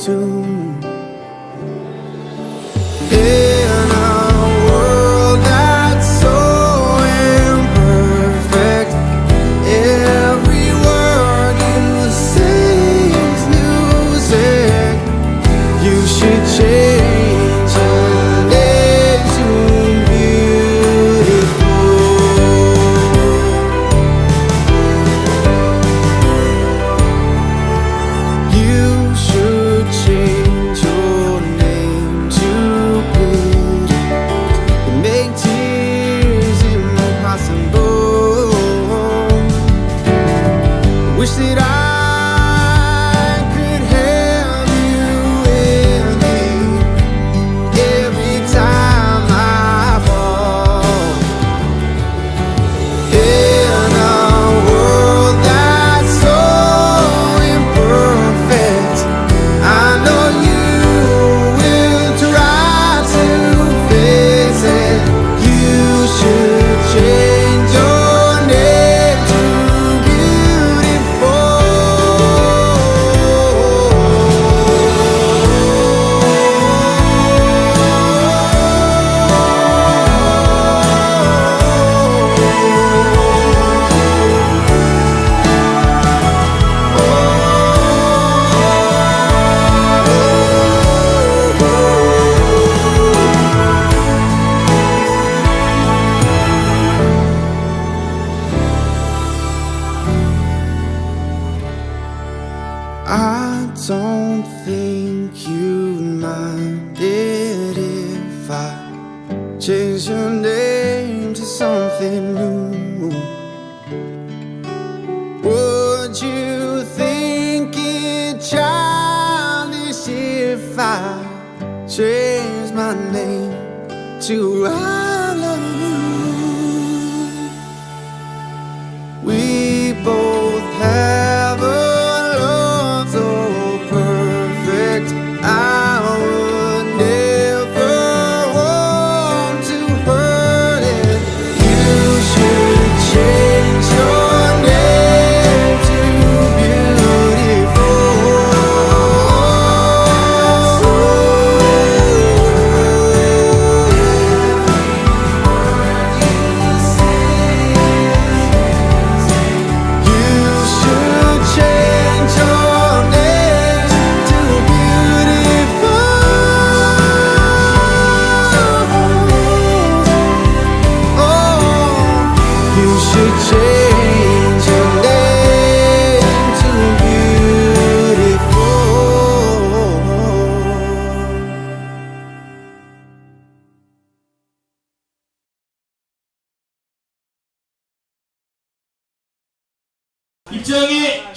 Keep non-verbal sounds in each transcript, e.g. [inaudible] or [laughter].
tune. Hey.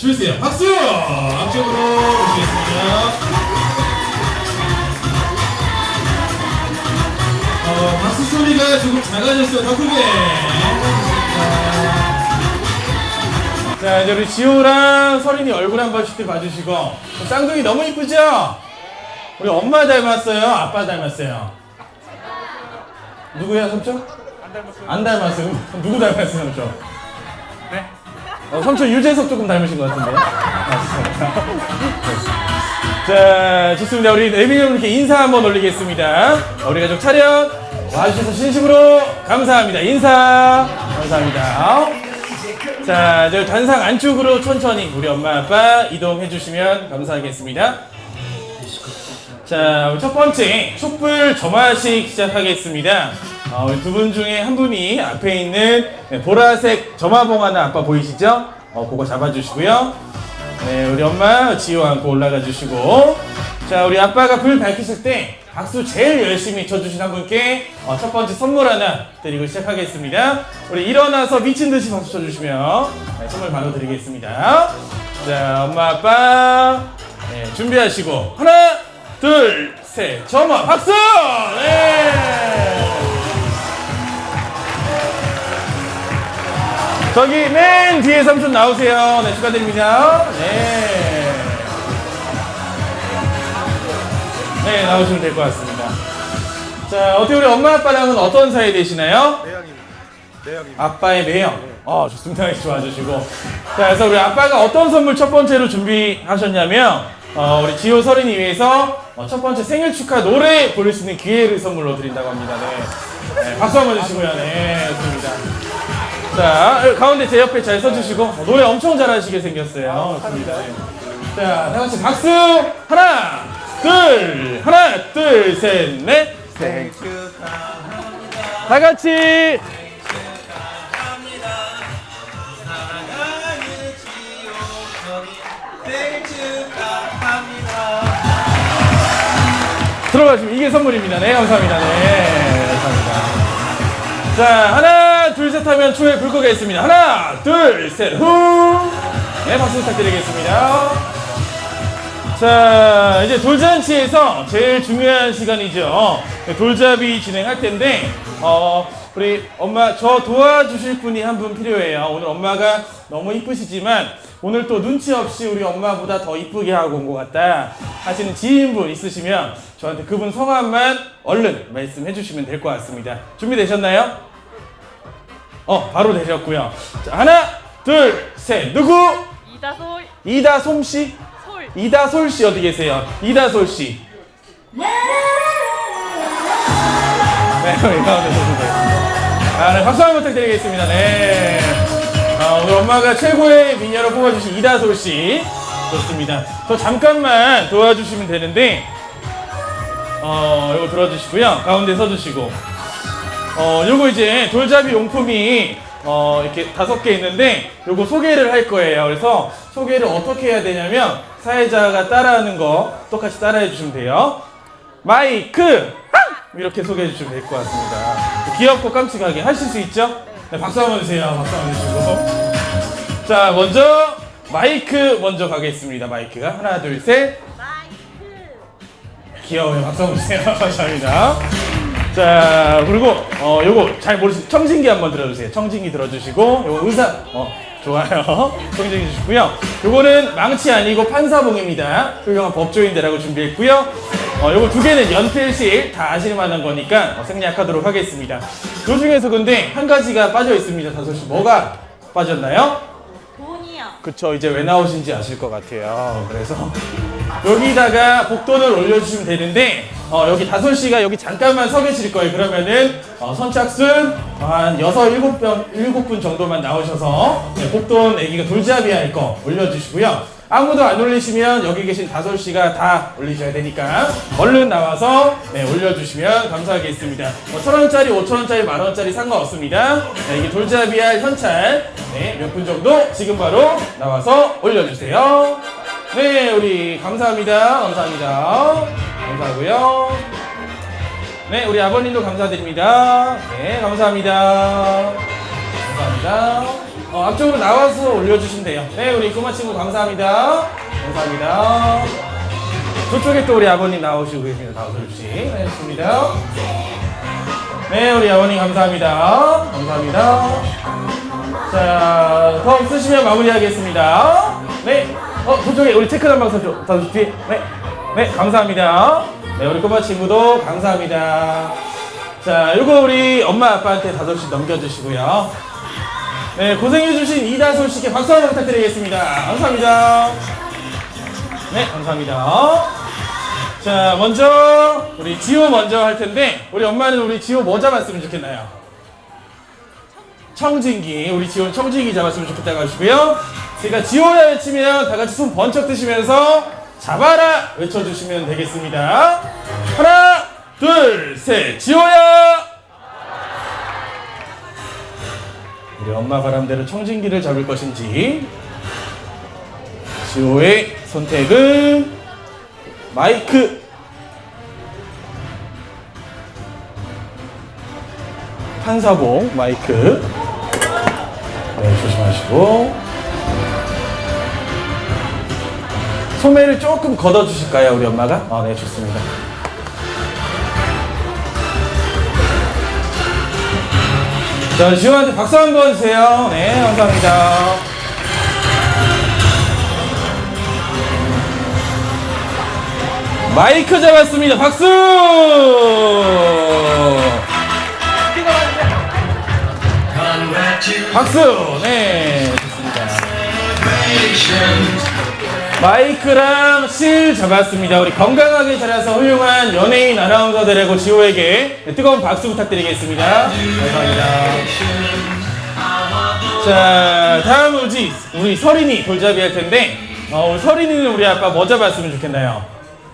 주세요. 박수! 앞쪽으로 모시겠습니다. 어, 박수 소리가 조금 작아졌어요. 더 크게. 자, 이제 우리 지호랑 서린이 얼굴 한 번씩 봐주시고. 쌍둥이 너무 이쁘죠? 우리 엄마 닮았어요? 아빠 닮았어요? 누구야, 삼촌? 안 닮았어요. 안 닮았어요. 누구 닮았어요, 삼촌? 어, 삼촌 유재석 조금 닮으신 것 같은데. 맞습니다. 자, 좋습니다. 우리 여러분께 인사 한번 올리겠습니다. 우리 가족 차렷 와주셔서 진심으로 감사합니다. 인사 감사합니다. 자, 저 단상 안쪽으로 천천히 우리 엄마 아빠 이동해 주시면 감사하겠습니다. 자, 첫 번째 촛불 점화식 시작하겠습니다. 어, 두분 중에 한 분이 앞에 있는 네, 보라색 점화봉 하나 아빠 보이시죠? 어, 그거 잡아주시고요. 네, 우리 엄마 지호 안고 올라가 주시고. 자, 우리 아빠가 불 밝히실 때 박수 제일 열심히 쳐주신 한 분께 어, 첫 번째 선물 하나 드리고 시작하겠습니다. 우리 일어나서 미친 듯이 박수 쳐주시면 네, 선물 바로 드리겠습니다. 자, 엄마 아빠 네, 준비하시고 하나, 둘, 셋, 점화 박수! 네. 저기 맨 뒤에 삼촌 나오세요. 네, 축하드립니다. 네. 네, 나오시면 될 것 같습니다. 자, 어떻게 우리 엄마 아빠랑은 어떤 사이 되시나요? 매형입니다. 매형입니다. 아빠의 매형. 어, 좋습니다. 좋아주시고. 자, 그래서 우리 아빠가 어떤 선물 첫 번째로 준비하셨냐면, 어, 우리 지호 서린이 위해서 어, 첫 번째 생일 축하 노래 부를 수 있는 기회를 선물로 드린다고 합니다. 네. 네, 박수 한번 주시고요. 네, 좋습니다. 자, 가운데 제 옆에 잘 서주시고, 어, 노래 엄청 잘하시게 생겼어요. 좋습니다. 네. 자, 다 같이 박수! 하나, 둘, 하나, 둘, 셋, 넷. 다 같이. 들어가시면 이게 선물입니다. 네, 감사합니다. 네, 감사합니다. 자, 하나, 하면 초에 불 끄겠습니다. 하나, 둘, 셋, 후! 네, 박수 부탁드리겠습니다. 자, 이제 돌잔치에서 제일 중요한 시간이죠. 네, 돌잡이 진행할 텐데, 어, 우리 엄마, 저 도와주실 분이 한 분 필요해요. 오늘 엄마가 너무 이쁘시지만, 오늘 또 눈치 없이 우리 엄마보다 더 이쁘게 하고 온 것 같다 하시는 지인분 있으시면 저한테 그분 성함만 얼른 말씀해 주시면 될 것 같습니다. 준비되셨나요? 어, 바로 되셨고요. 자, 하나, 둘, 셋. 누구? 이다솔 이다솜 씨? 솔 이다솔 씨 어디 계세요? 이다솔 씨. 네, 우리 가운데 계십니다. 아, 네, 박수 한번 부탁드리겠습니다. 네. 아, 우리 엄마가 최고의 미녀로 뽑아주신 이다솔 씨. 좋습니다. 저 잠깐만 도와주시면 되는데, 어, 이거 들어주시고요. 가운데 서주시고. 어, 요거 이제 돌잡이 용품이 어, 이렇게 다섯 개 있는데 요거 소개를 할 거예요. 그래서 소개를 어떻게 해야 되냐면 사회자가 따라하는 거 똑같이 따라해 주시면 돼요. 마이크 이렇게 소개해 주시면 될 것 같습니다. 귀엽고 깜찍하게 하실 수 있죠? 네, 박수 한번 주세요. 박수 한번 주시고. 자, 먼저 마이크 먼저 가겠습니다. 마이크가 하나, 둘, 셋. 마이크 귀여워요. 박수 한번 주세요. [laughs] 감사합니다. 자, 그리고 어 요거 잘 모르시 청진기 한번 들어주세요. 청진기 들어주시고 요거 의사 어 좋아요. [laughs] 청진기 주시고요. 요거는 망치 아니고 판사봉입니다. 훌륭한 법조인대라고 준비했고요. 어 요거 두 개는 연필실 다 아실 만한 거니까 어, 생략하도록 하겠습니다. 요 중에서 근데 한 가지가 빠져 있습니다. 다섯 씨 뭐가 빠졌나요? 돈이요 그쵸 이제 왜 나오신지 아실 것 같아요 그래서 여기다가 복돈을 올려주시면 되는데 어, 여기 다솔 씨가 여기 잠깐만 서 계실 거예요 그러면은 어, 선착순 한 여섯 일곱 분 일곱 분 정도만 나오셔서 네, 복돈 애기가 돌잡이 할 거 올려주시고요 아무도 안 올리시면 여기 계신 다솔 씨가 다 올리셔야 되니까 얼른 나와서 네, 올려주시면 감사하겠습니다. 뭐 천 원짜리, 오천 원짜리, 만 원짜리 상관없습니다. 네, 이게 돌잡이할 현찰 네, 몇 분 정도 지금 바로 나와서 올려주세요. 네, 우리 감사합니다. 감사합니다. 감사하고요. 네, 우리 아버님도 감사드립니다. 네, 감사합니다. 감사합니다. 어, 앞쪽으로 나와서 올려주시면 돼요. 네, 우리 꼬마 친구 감사합니다. 감사합니다. 저쪽에 또 우리 아버님 나오시고 계십니다. 다우솔 씨. 네. 네, 우리 아버님 감사합니다. 감사합니다. 자, 더 없으시면 마무리하겠습니다. 네, 어, 저쪽에 우리 체크 담당 선수, 다우솔 뒤에. 네, 네, 감사합니다. 네, 우리 꼬마 친구도 감사합니다. 자, 요거 우리 엄마 아빠한테 다섯 씩 넘겨주시고요. 네, 고생해주신 이다솔 씨께 박수 한번 부탁드리겠습니다. 감사합니다. 네, 감사합니다. 자, 먼저 우리 지호 먼저 할 텐데 우리 엄마는 우리 지호 뭐 잡았으면 좋겠나요? 청진기. 우리 지호는 청진기 잡았으면 좋겠다고 하시고요. 제가 지호야 외치면 다 같이 손 번쩍 드시면서 잡아라 외쳐주시면 되겠습니다. 하나, 둘, 셋, 지호야! 우리 엄마 바람대로 청진기를 잡을 것인지 지호의 선택은 마이크 판사봉 마이크 네 조심하시고 소매를 조금 걷어 주실까요 우리 엄마가? 아 네 좋습니다 자, 지호한테 박수 한 번 주세요. 네, 감사합니다. 마이크 잡았습니다. 박수! 박수! 네, 좋습니다. 마이크랑 실 잡았습니다. 우리 건강하게 자라서 훌륭한 연예인 아나운서 되라고 지호에게 뜨거운 박수 부탁드리겠습니다. 감사합니다. 자, 다음 우지 우리 서린이 돌잡이 할 텐데, 어, 우리 서린이는 우리 아빠 뭐 잡았으면 좋겠나요?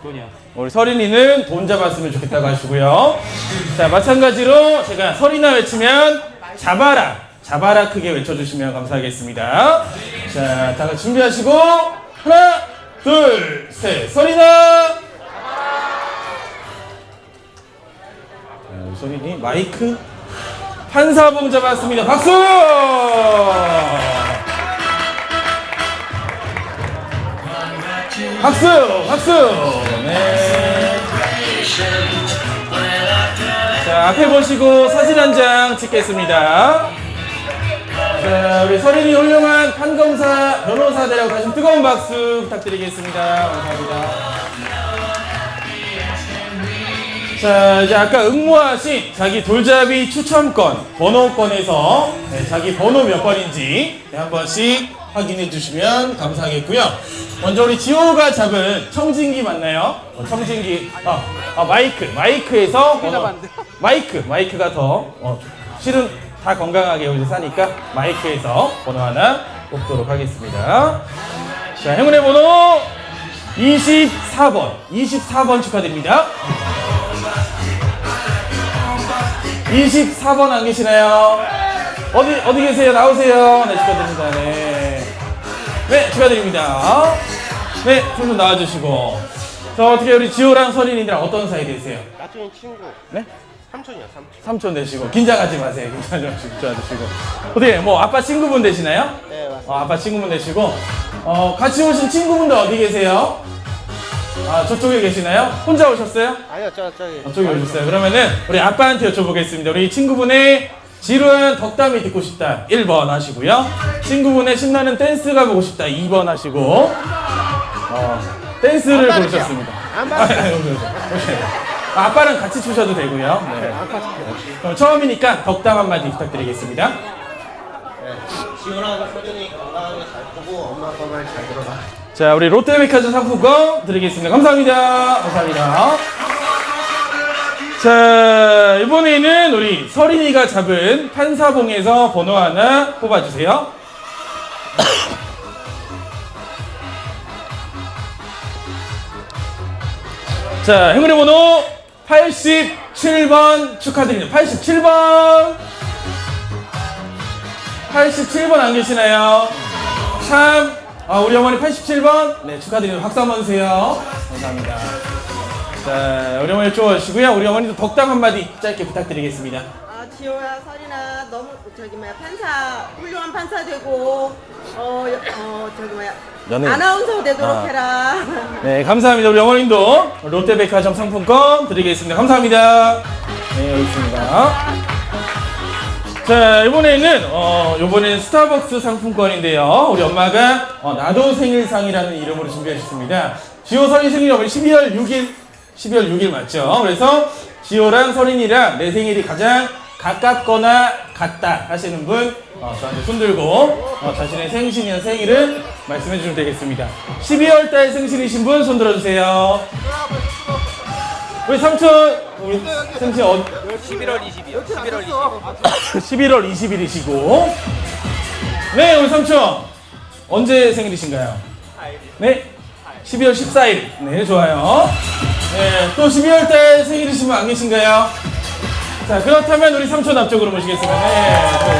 돈이요. 우리 서린이는 돈 잡았으면 좋겠다고 하시고요. 자, 마찬가지로 제가 서린아 외치면 잡아라. 잡아라 크게 외쳐주시면 감사하겠습니다. 자, 다 같이 준비하시고, 하나, 둘, 셋. 자, 우리 서린이 마이크 판사봉 잡았습니다. 박수! 박수! 박수! 네. 자, 앞에 보시고 사진 한 장 찍겠습니다. 자, 우리 서린이 훌륭한 판검사 변호사 되라고 다시 뜨거운 박수 부탁드리겠습니다. 감사합니다. 자, 이제 아까 응모하신 자기 돌잡이 추첨권, 번호권에서 네, 자기 번호 몇 번인지 네, 한 번씩 확인해 주시면 감사하겠고요. 먼저 우리 지호가 잡은 청진기 맞나요? 어, 청진기, 아, 아, 마이크, 마이크에서 번호, 마이크, 마이크가 더 어, 실은 다 건강하게 우리 사니까 마이크에서 번호 하나 뽑도록 하겠습니다. 자, 행운의 번호 24번, 24번 축하드립니다. 24번 안 계시나요? 어디 어디 계세요? 나오세요. 네 축하드립니다. 네, 네 축하드립니다. 네, 손좀 나와주시고. 자 어떻게 우리 지호랑 서린이랑 어떤 사이 되세요? 나중에 친구. 네? 삼촌이야, 삼촌. 삼촌 되시고 긴장하지 마세요. 긴장하지 마시고. 어떻게 뭐 아빠 친구분 되시나요? 네, 맞습니다. 어, 아빠 친구분 되시고 어, 같이 오신 친구분들 어디 계세요? 아 저쪽에 계시나요? 혼자 오셨어요? 아니요, 저, 저기. 저쪽에 오셨어요. 그러면은 우리 아빠한테 여쭤보겠습니다. 우리 친구분의 지루한 덕담이 듣고 싶다. 1번 하시고요. 친구분의 신나는 댄스가 보고 싶다. 2번 하시고. 어, 댄스를 고르셨습니다. 안 [laughs] 아, 받을게요. 아니, 오케이, 오케이. 아, 아빠랑 같이 추셔도 되고요. 네. 그럼 처음이니까 덕담 한마디 부탁드리겠습니다. 지훈하고 서준이 건강하게 잘 크고 엄마 아빠 말 잘 들어가. 자, 우리 롯데백화점 상품권 드리겠습니다. 감사합니다. 감사합니다. 자, 이번에는 우리 서린이가 잡은 판사봉에서 번호 하나 뽑아주세요. 자, 행운의 번호 87번 축하드립니다. 87번! 87번 안 계시나요? 참, 아, 우리 어머니 87번? 네, 축하드립니다. 박수 한번 주세요. 감사합니다. 자, 우리 어머니 좋아하시고요. 우리 어머니도 덕담 한마디 짧게 부탁드리겠습니다. 아, 지호야, 설이나 너무 저기 뭐야 판사 훌륭한 판사 되고 어, 여- 어 저기 뭐야 연예인. 아나운서 되도록 아. 해라. [laughs] 네, 감사합니다. 우리 어머님도 롯데백화점 상품권 드리겠습니다. 감사합니다. 네, 여기 있습니다. 자, 이번에는, 어, 이번에는 스타벅스 상품권인데요. 우리 엄마가, 어, 나도 생일상이라는 이름으로 준비하셨습니다. 지호 서린 생일이 오늘 12월 6일, 12월 6일 맞죠? 그래서 지호랑 서린이랑 내 생일이 가장 가깝거나 같다 하시는 분, 어, 저한테 손들고, 어, 자신의 생신이나 생일을 말씀해 주시면 되겠습니다. 12월 달 생신이신 분 손 들어주세요. 우리 삼촌, 우리 생신 어, 11월 20일. 11월 20일. 11월 20일이시고 네 우리 삼촌 언제 생일이신가요? 네 12월 14일 네 좋아요 네또 12월 달 생일이신 분 안 계신가요? 자 그렇다면 우리 삼촌 앞쪽으로 모시겠습니다 네.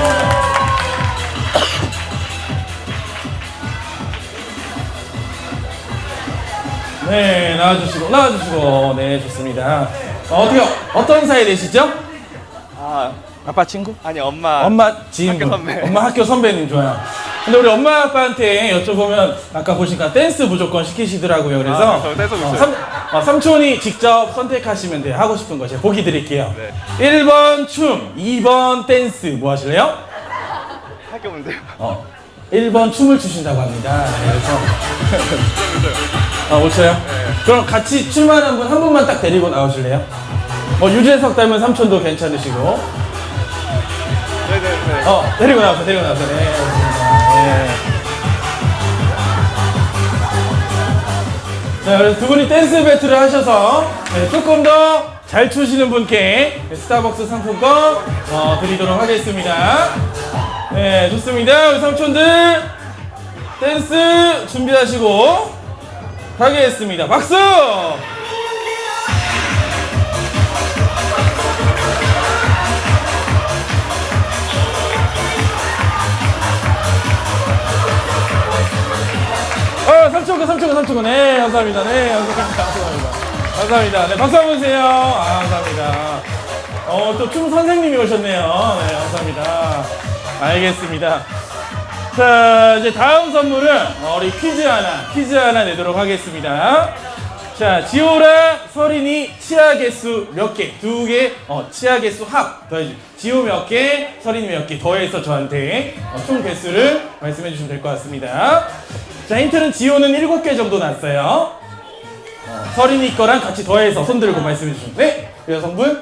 네 나와주시고 나와주시고 네 좋습니다 어, 어떻게 어떤 사이 되시죠? 아, 아빠 친구? 아니 엄마 엄마 지인분 학교 선배. 엄마 학교 선배님 좋아요 근데 우리 엄마 아빠한테 여쭤보면 아까 보시니까 댄스 무조건 시키시더라고요. 그래서 아, 저 댄스. 어, 삼, 어, 삼촌이 직접 선택하시면 돼요. 하고 싶은 거 제가 보기 드릴게요. 네. 1번 춤, 2번 댄스 뭐 하실래요? 할게 없는데요. 어, 1번 춤을 추신다고 합니다. 네, 그래서 아, 못 춰요? 그럼 같이 출마한 분 한 분만 딱 데리고 나오실래요? 뭐 유재석 닮은 삼촌도 괜찮으시고 네네네. 어, 데리고 나왔어, 데리고 나왔어. 네, 알겠습니다. 네. 자, 그래서 두 분이 댄스 배틀을 하셔서 네, 조금 더 잘 추시는 분께 스타벅스 상품권 어, 드리도록 하겠습니다. 네, 좋습니다. 우리 삼촌들 댄스 준비하시고 가겠습니다. 박수! 어, 삼촌거, 삼촌거, 삼촌거. 네, 감사합니다. 네, 감사합니다. 감사합니다. 감사합니다. 네, 박수 한번 주세요. 아, 감사합니다. 어, 또 춤 선생님이 오셨네요. 네, 감사합니다. 알겠습니다. 자, 이제 다음 선물은 어, 우리 퀴즈 하나, 퀴즈 하나 내도록 하겠습니다. 자, 지호랑 서린이 치아 개수 몇 개? 두 개, 어, 치아 개수 합. 더해 지호 몇 개, 서린이 몇 개 더해서 저한테 어, 총 개수를 말씀해 주시면 될 것 같습니다. 자, 힌트는 지호는 일곱 개 정도 났어요. 어, 서린이 거랑 같이 더해서 손 들고 말씀해 주시면 네, 여성분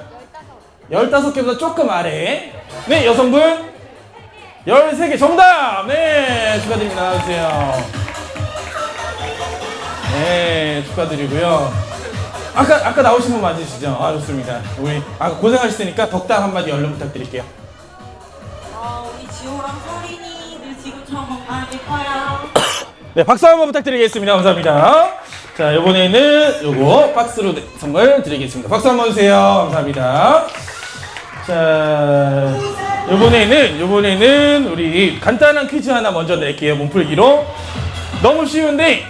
15개보다 조금 아래. 네, 여성분 13개 정답! 네, 축하드립니다. 나와주세요. 네, 축하드리고요. 아까, 아까 나오신 분 맞으시죠? 아, 좋습니다. 우리, 아까 고생하셨으니까 덕담 한마디 얼른 부탁드릴게요. 어, 우리 지호랑 서린이 늘 지금처럼 건강하게 커요. 네, 박수 한번 부탁드리겠습니다. 감사합니다. 자, 요번에는 요거 박스로 네, 선물 드리겠습니다. 박수 한번 주세요. 감사합니다. 자, 요번에는, 요번에는 우리 간단한 퀴즈 하나 먼저 낼게요. 몸풀기로. 너무 쉬운데,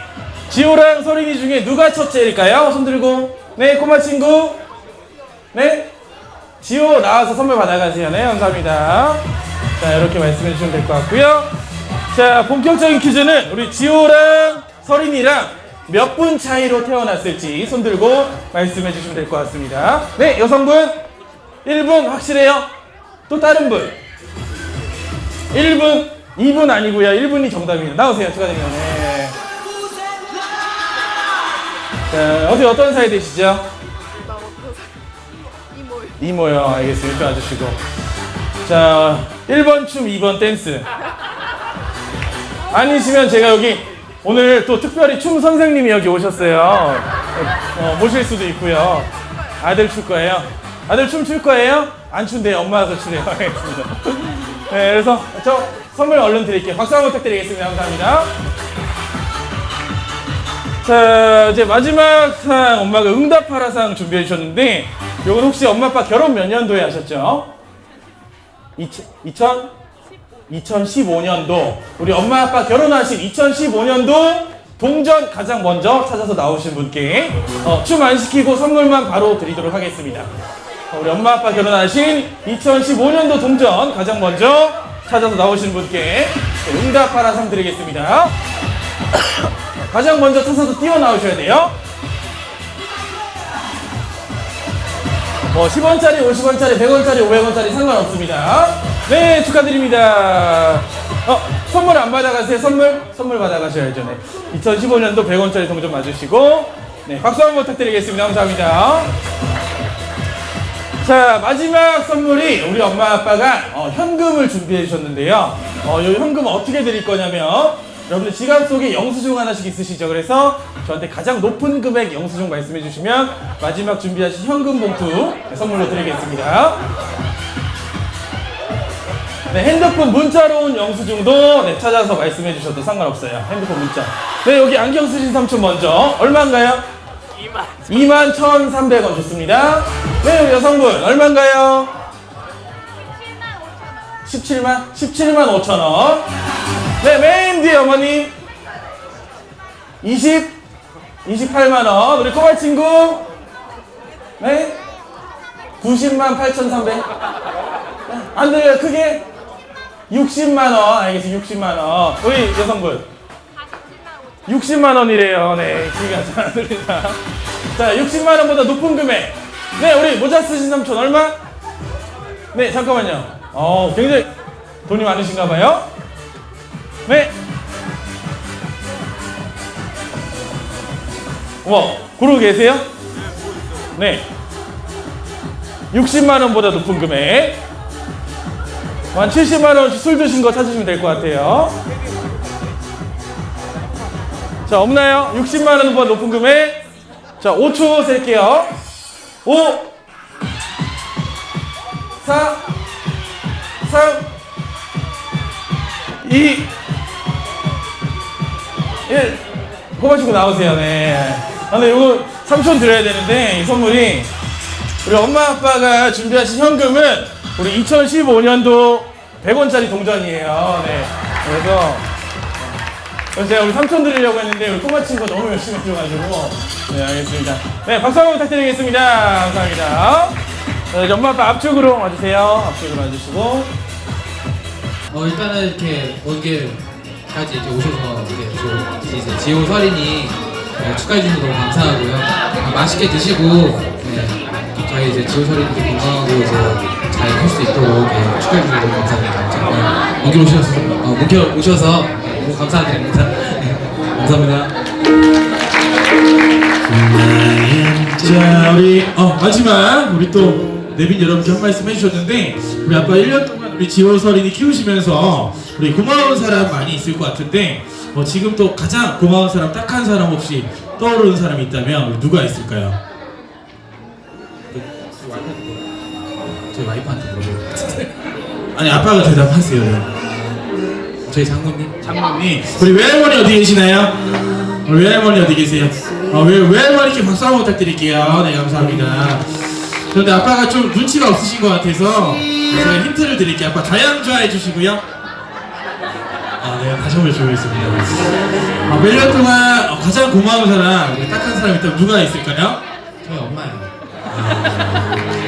지호랑 서린이 중에 누가 첫째일까요? 손 들고. 네, 꼬마 친구. 네. 지호 나와서 선물 받아가세요. 네, 감사합니다. 자, 이렇게 말씀해 주시면 될 것 같고요. 자, 본격적인 퀴즈는 우리 지호랑 서린이랑 몇 분 차이로 태어났을지 손 들고 말씀해 주시면 될 것 같습니다. 네, 여성분 1분 확실해요? 또 다른 분 1분, 2분 아니고요. 1분이 정답입니다. 나오세요. 축하드립니다. 네. 자, 어디 어떤 사이 되시죠? 이모요. 알겠습니다. 이쪽 와주시고. 자, 1번 춤, 2번 댄스. 아니시면 제가 여기 오늘 또 특별히 춤 선생님이 여기 오셨어요. 어, 모실 수도 있고요. 아들 출 거예요. 아들 춤 출 거예요? 안 춘대요. 엄마가 추래요. [laughs] 알겠습니다. 네, 그래서 저 선물 얼른 드릴게요. 박수 한번 부탁드리겠습니다. 감사합니다. 자, 이제 마지막 상 엄마가 응답하라 상 준비해 주셨는데 요건 혹시 엄마 아빠 결혼 몇 년도에 하셨죠? 2000 2015년도 우리 엄마 아빠 결혼하신 2015년도 동전 가장 먼저 찾아서 나오신 분께 어, 춤안 시키고 선물만 바로 드리도록 하겠습니다. 어, 우리 엄마 아빠 결혼하신 2015년도 동전 가장 먼저 찾아서 나오신 분께 네, 응답하라 상 드리겠습니다. 가장 먼저 찾아서 뛰어나오셔야 돼요. 뭐 10원짜리, 50원짜리, 100원짜리, 500원짜리 상관없습니다. 네, 축하드립니다. 어, 선물 안 받아가세요? 선물? 선물 받아가셔야죠. 네. 2015년도 100원짜리 동전 맞으시고, 네, 박수 한번 부탁드리겠습니다. 감사합니다. 자, 마지막 선물이 우리 엄마 아빠가 어, 현금을 준비해 주셨는데요. 어, 이 현금 어떻게 드릴 거냐면, 여러분들 지갑 속에 영수증 하나씩 있으시죠? 그래서 저한테 가장 높은 금액 영수증 말씀해 주시면 마지막 준비하신 현금 봉투 선물로 드리겠습니다. 네, 핸드폰 문자로 온 영수증도 네, 찾아서 말씀해 주셔도 상관없어요. 핸드폰 문자. 네, 여기 안경 쓰신 삼촌 먼저. 얼마인가요? 2만. 2만 1,300원 좋습니다. 네, 여성분, 얼마인가요? 17만 17만 5천 원. 네, 맨 뒤에 어머님. 20, 28만 원. 우리 꼬마 친구. 네. 90만 8,300. 안 들려요, 크게. 60만 원 알겠습니다. 60만 원. 우리 여성분. 60만 원이래요. 네, 귀가 잘 안 들린다. 자, 60만 원보다 높은 금액. 네, 우리 모자 쓰신 삼촌 얼마? 네, 잠깐만요. 어, 굉장히 돈이 많으신가 봐요. 네. 뭐 고르고 계세요? 네. 60만 원보다 높은 금액. 한 70만 원씩 술 드신 거 찾으시면 될 것 같아요. 자, 없나요? 60만 원보다 높은 금액. 자, 5초 셀게요. 5 4 3 2 1 뽑아주고 나오세요. 네. 아, 근데 이거 삼촌 드려야 되는데 이 선물이 우리 엄마 아빠가 준비하신 현금은 우리 2015년도 100원짜리 동전이에요. 네. 그래서 제가 우리 삼촌 드리려고 했는데 우리 꼬마 친구가 너무 열심히 해줘가지고 네 알겠습니다. 네 박수 한번 부탁드리겠습니다. 감사합니다. 네, 엄마 아빠 앞쪽으로 와주세요. 앞쪽으로 와주시고 어 일단은 이렇게 먼길 까지 이제 오셔서 이제 저 이제 지호 서린이 네, 축하해 주셔서 너무 감사하고요. 어, 맛있게 드시고 네, 저희 이제 지호 서린이 건강하고 이제 잘할수 있도록 네, 축하해 주셔서 너무 감사합니다. 정말 먼길 오셔서 어, 먼길 오셔서 너무 감사드립니다. 네, 감사합니다. 자 우리 어 마지막 우리 또 내빈 여러분께 한 말씀 해주셨는데 우리 아빠 1년 동안 우리 지호 서린이 키우시면서 우리 고마운 사람 많이 있을 것 같은데 어, 지금 또 가장 고마운 사람 딱 한 사람 혹시 떠오르는 사람이 있다면 누가 있을까요? 저희 와이프한테 같은데 아니 아빠가 대답하세요. 저희 장모님 장모님 우리 외할머니 어디 계시나요? 우리 외할머니 어디 계세요? 어, 외, 외할머니께 박수 한번 부탁드릴게요. 네 감사합니다. 그런데 아빠가 좀 눈치가 없으신 것 같아서 제가 힌트를 드릴게요. 아빠 좌양좌 해주시고요. 아, 네, 다시 한번 여쭤보겠습니다. 아, 몇년 동안 어, 가장 고마운 사람, 딱한 사람 있다면 누가 있을까요? 저희 엄마예요.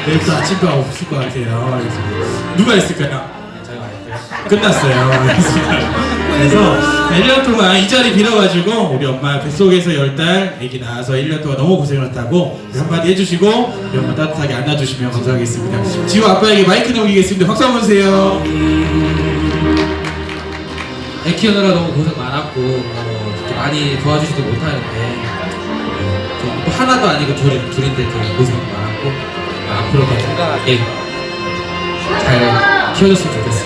내일부터 아침밥 없을 것 같아요. 알겠습니다. 누가 있을까요? 저희 와이프요. 끝났어요. 알겠습니다. 그래서 1년 동안 이 자리 빌어가지고 우리 엄마 뱃속에서 열 달 아기 낳아서 1년 동안 너무 고생을 했다고 한마디 해주시고 우리 엄마 따뜻하게 안아주시면 감사하겠습니다. 지호 아빠에게 마이크 넘기겠습니다. 박수 한번 주세요. 애 키우느라 너무 고생 많았고 어, 이렇게 많이 도와주지도 못하는데 네, 저또 하나도 아니고 둘, 둘인데 되게 고생 많았고 어, 앞으로도 건강하게 잘 키워줬으면 좋겠어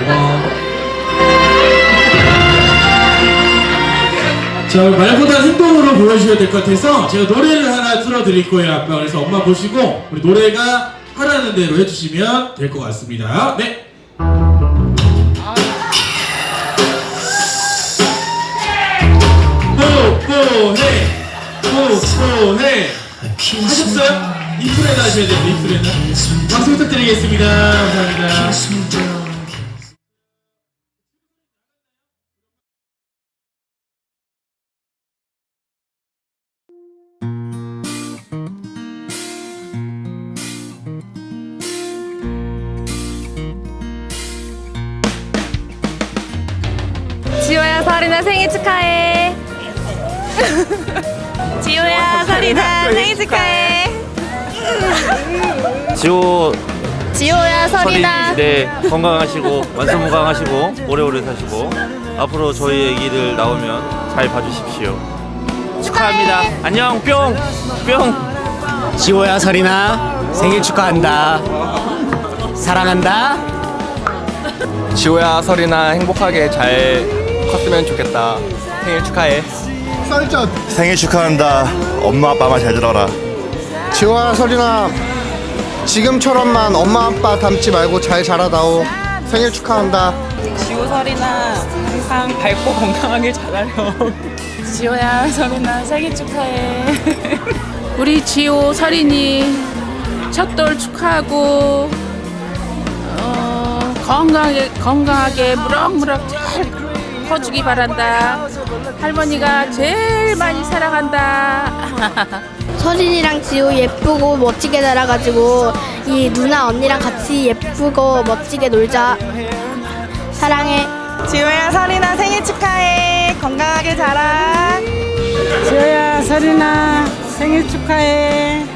고마워 자 말보다 행동으로 보여주셔야 될 것 같아서 제가 노래를 하나 틀어드릴 거예요 아빠. 그래서 엄마 보시고 우리 노래가 하라는 대로 해주시면 될 것 같습니다. 네 뽀뽀해 뽀뽀해 하셨어요? 이프레나 하셔야 돼요 이프레나 박수 부탁드리겠습니다 감사합니다 지호야 서리나 생일 축하해. [laughs] 지호야 서리나 생일 축하해. 지호 지호야 서리나 네 건강하시고 만성건강하시고 오래오래 사시고 앞으로 저희 애기들 나오면 잘 봐주십시오 축하합니다 안녕 뿅 뿅 지호야 서리나 생일 축하한다 사랑한다 지호야 설이나 행복하게 잘 컸으면 좋겠다. 생일 축하해. 생일 축하한다. 엄마 아빠만 잘 들어라. 지호야 설이나 지금처럼만 엄마 아빠 닮지 말고 잘 자라다오. 생일 축하한다. 지호 설이나 항상 밝고 건강하게 자라렴. 지호야 서리나 생일 축하해. 우리 지호 서린이 첫돌 축하하고 어, 건강하게 건강하게 무럭무럭 잘 커주기 바란다. 할머니가 제일 많이 사랑한다. [laughs] 서린이랑 지호 예쁘고 멋지게 자라가지고 이 누나 언니랑 같이 예쁘고 멋지게 놀자. 사랑해. 지호야 설이나 생일 축하해. 건강하게 자라. 지호야, 설이나 생일 축하해.